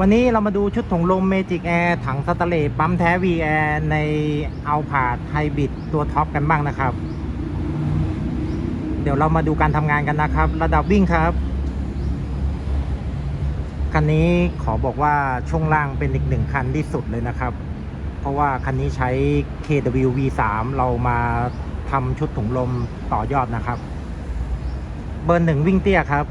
วันนี้เรามาดูชุดถุงลม Magic Air ถังสแตเลสปั๊มแท้ V Air ในเอาผาดไฮบริดตัวท็อปกันบ้างนะครับ เดี๋ยวเรามาดูการทำงานกันนะครับ ระดับวิ่งครับ คันนี้ขอบอกว่าช่วงล่างเป็นอีกหนึ่งคันที่สุดเลยนะครับ เพราะว่าคันนี้ใช้ KW V3 เรามาทำชุดถุงลมต่อยอดนะครับ เบอร์หนึ่งวิ่งเตี้ยครับ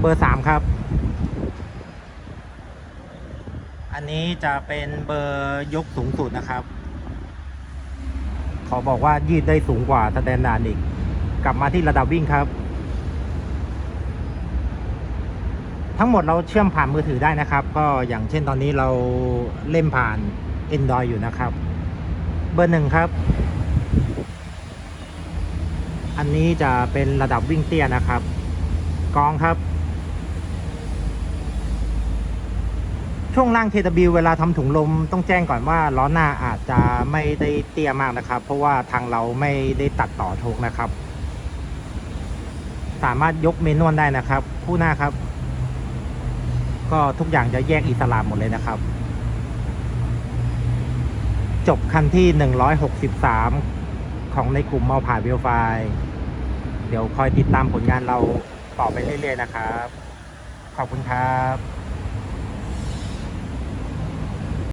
เบอร์สามครับ อันนี้จะเป็นเบอร์ยกสูงสุดนะครับ ขอบอกว่ายืดได้สูงกว่าสแตนดาร์ดอีก กลับมาที่ระดับวิ่งครับ ทั้งหมดเราเชื่อมผ่านมือถือได้นะครับ ก็อย่างเช่นตอนนี้เราเล่นผ่าน Android อยู่นะครับ เบอร์หนึ่งครับ อันนี้จะเป็นระดับวิ่งเตี้ยนะครับ กองครับ ช่วงล่าง KW เวลาทำถุงลมต้องแจ้งก่อนว่าล้อหน้าอาจจะไม่ได้เตี้ยมากนะครับ เพราะว่าทางเราไม่ได้ตัดต่อโชคนะครับ สามารถยกเมนวลได้นะครับ คู่หน้าครับ ก็ทุกอย่างจะแยกอิสระหมดเลยนะครับ จบคันที่ 163 ของในกลุ่มเมาผ่านวิวไฟเดี๋ยวคอยติดตามผลงานเราต่อไปเรื่อยๆนะครับ ขอบคุณครับ